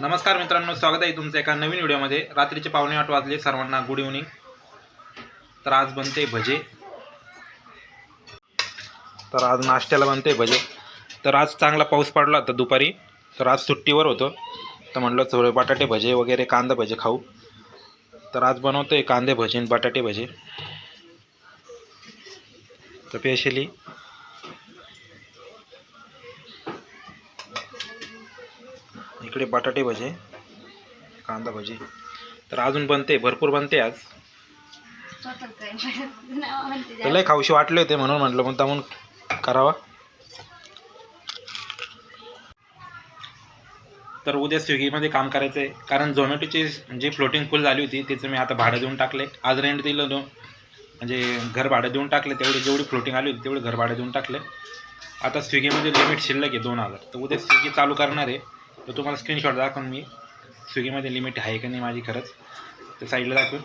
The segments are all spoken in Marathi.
नमस्कार मित्रांनो स्वागत आहे तुमचं एका नवीन व्हिडिओमध्ये. रात्रीचे पावणे आठ वाजले सर्वांना गुड इव्हनिंग तर आज बनते भजे. तर आज नाश्त्याला बनते भजे. तर आज चांगला पाऊस पडला होता दुपारी. तर आज सुट्टीवर होतो. तर म्हटलं थोडे बटाटे भजे वगैरे कांदा भजे खाऊ. तर आज बनवतो आहे कांदे भजे आणि बटाटे भजे. तर स्पेशली इकडे बटाटे भजे कांदा भजी. तर अजून बनते भरपूर बनते आज. लय खाऊशी वाटले होते म्हणून म्हटलं मग म्हणून करावा. तर उद्या स्विगीमध्ये काम करायचं आहे कारण झोमॅटोची जी फ्लोटिंग फुल झाली होती तिचं मी आता भाडं देऊन टाकले आज रेंट दिलं दोन म्हणजे घर भाडं देऊन टाकले तेवढी जेवढी फ्लोटिंग आली होती तेवढी घर भाडं देऊन टाकले आता स्विगीमध्ये लिमिट शिल्लक आहे दोन हजार. तर उद्या स्विगी चालू करणार आहे. तर तुम्हाला स्क्रीनशॉट दाखवून मी स्विगीमध्ये लिमिट आहे का नाही माझी खरंच. तर साईडला दाखवून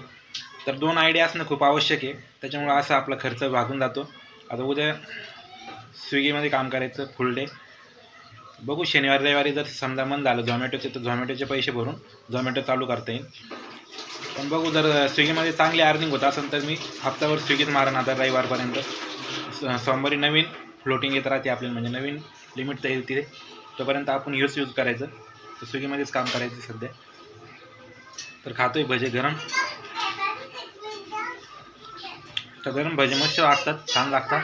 तर दोन आयडिया असणं खूप आवश्यक आहे. त्याच्यामुळं असं आपला खर्च भागून जातो. आता उद्या स्विगीमध्ये काम करायचं फुल डे बघू शनिवार रविवारी जर समजा मन झालं झोमॅटोचे तर झोमॅटोचे पैसे भरून झोमॅटो चालू करता येईल. पण बघू जर स्विगीमध्ये चांगली अर्निंग होत असेल तर मी हप्त्यावर स्विगीत मारण आता रविवारपर्यंत. स- सोमवारी नवीन फ्लोटिंग येत राहते आपल्याला म्हणजे नवीन लिमिट तर येईल तिथे. तोपर्यंत आपण यूज यूज करायचं. तर स्विगीमध्येच काम करायचं सध्या. तर खातोय भजे गरम. तर गरम भजे मस्त लागतात छान लागतात.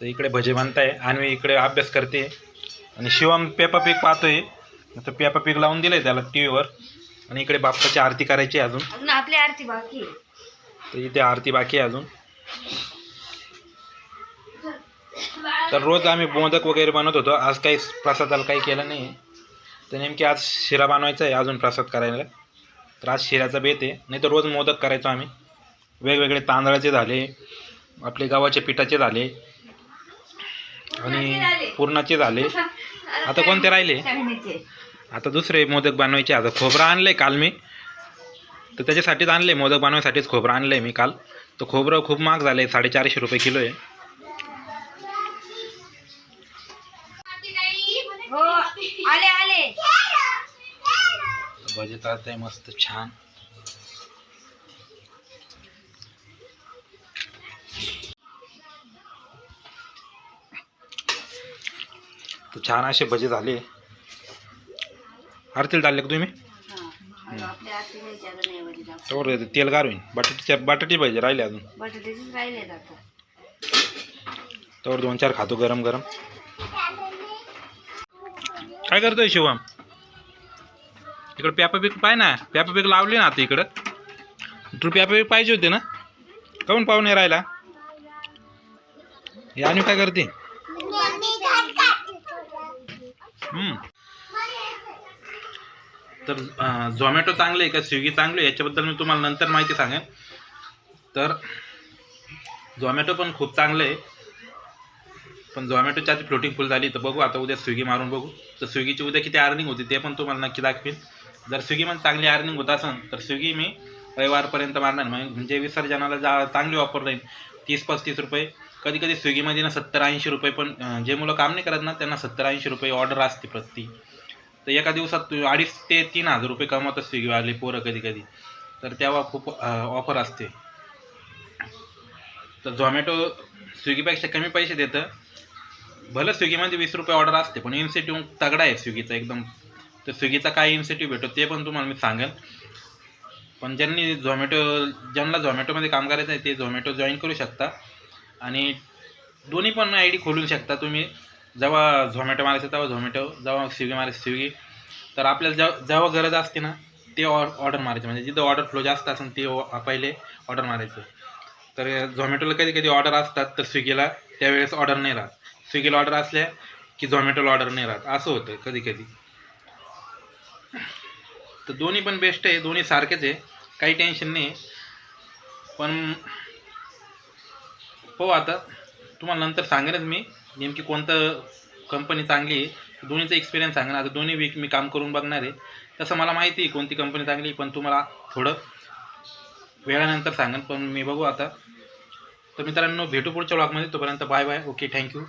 तर इकडे भजे बनताय आणि इकडे अभ्यास करते. आणि शिवम पेपा पीक पाहतोय. तर पेपा पीक लावून दिलंय त्याला टी व्हीवर आणि इकडे बाप्पाची आरती करायची आहे अजून. आपली आरती बाकी तर इथे आरती बाकी आहे अजून. तर रोज आम्ही मोदक वगैरे बनवत होतो. आज काही प्रसादाला काही केलं नाही तर नेमकी आज शिरा बनवायचा आहे. अजून प्रसाद करायला. तर आज शिऱ्याचा बेत आहे. नाही तर रोज मोदक करायचो आम्ही. वेगवेगळे तांदळाचे झाले आपले गव्हाचे पिठाचे झाले आणि पूर्णाचे झाले. आता कोणते राहिले. आता दुसरे मोदक बनवायचे. आता खोबरं आणलं काल मी. तर त्याच्यासाठीच आणलं आहे मोदक बनवायसाठीच खोबरं आणलं आहे मी काल. तर खोबरं खूप महाग झालं आहे साडेचारशे रुपये किलो आहे. हो आले आले. भजे तळत आहे मस्त छान. तर छान असे भजे झाले. आरतील चालले का तुम्ही? हा. जास्त. तर तेल गार होईल बटाट्याच्या बटाटे भजे राहिले अजून. बटाट्याचेच राहिलेत आता. तर दोन चार खातो गरम गरम. काय करतोय शिवम? इकडं प्यापा पीक पाय ना. प्यापा पीक लावली ना आता इकडं. तू प्यापा पीक पाहिजे होते ना? काऊन पाहुणे राहिला? याने काय करते. हम्म. तर झोमॅटो चांगलं आहे का? स्विगी चांगलं आहे? याच्याबद्दल मी तुम्हाला नंतर माहिती सांगेन. तर झोमॅटो पण खूप चांगलं आहे. पण झोमॅटोची आधी फ्लोटिंग फुल झाली. तर बघू आता उद्या स्विगी मारून बघू. तर स्विगीची उद्या किती अर्निंग होती ते पण तुम्हाला नक्की दाखवेन. जर स्विगीमध्ये चांगली अर्निंग होत असेल तर स्विगी मी रविवारपर्यंत मारणार. म्हणजे म्हणजे विसर्जनाला जा चांगली ऑफर राहील तीस पस्तीस रुपये. कधी कधी स्विगीमध्ये ना सत्तर ऐंशी रुपये पण जे मुलं काम नाही करत ना त्यांना सत्तर ऐंशी रुपये ऑर्डर असते प्रति. तर एका दिवसात तू अडीच ते तीन हजार रुपये कमवतात स्विगीवाले पोरं कधी कधी तर तेव्हा खूप ऑफर असते. तर झोमॅटो स्विगीपेक्षा कमी पैसे देतं. भलं स्विगीमध्ये वीस रुपये ऑर्डर असते पण इन्सेटिव्ह तगडा आहे स्विगीचा एकदम. तर स्विगीचा काय इन्सेटिव्ह भेटतो ते पण तुम्हाला मी सांगेल. पण ज्यांनी झोमॅटो ज्यांना झोमॅटोमध्ये काम करायचं आहे ते झोमॅटो जॉईन करू शकता. आणि दोन्ही पण आय डी खोलू शकता तुम्ही. जेव्हा झोमॅटो मारायचं तेव्हा झोमॅटो जेव्हा स्विगी मारायचं स्विगी. तर आपल्याला जेव्हा जेव्हा गरज असते ना ते ऑ ऑर्डर मारायचं. म्हणजे जिथं ऑर्डर फ्लो जास्त असेल ते पहिले ऑर्डर मारायचं. तर झोमॅटोला कधी कधी ऑर्डर असतात तर स्विगीला त्यावेळेस ऑर्डर नाही राहत. स्विगीला ऑर्डर असल्या की झोमॅटोला ऑर्डर नाही राहत. असं होतं कधी कधी. तर दोन्ही पण बेस्ट आहे. दोन्ही सारखेच आहे. काही टेन्शन नाही. पण हो आता. तुम्हाला नंतर सांगेनच मी. नेमकी कोणतं कंपनी चांगली आहे दोन्हीचा एक्सपिरियन्स सांगेन आता दोन्ही वीक मी काम करून बघणार आहे. तसं मला माहिती आहे कोणती कंपनी चांगली आहे, पण तुम्हाला थोडं वेळानंतर सांगेन. पण मी बघू आता. तर मित्रांनो भेटू पुढच्या ब्लॉगमध्ये तोपर्यंत बाय बाय ओके थँक्यू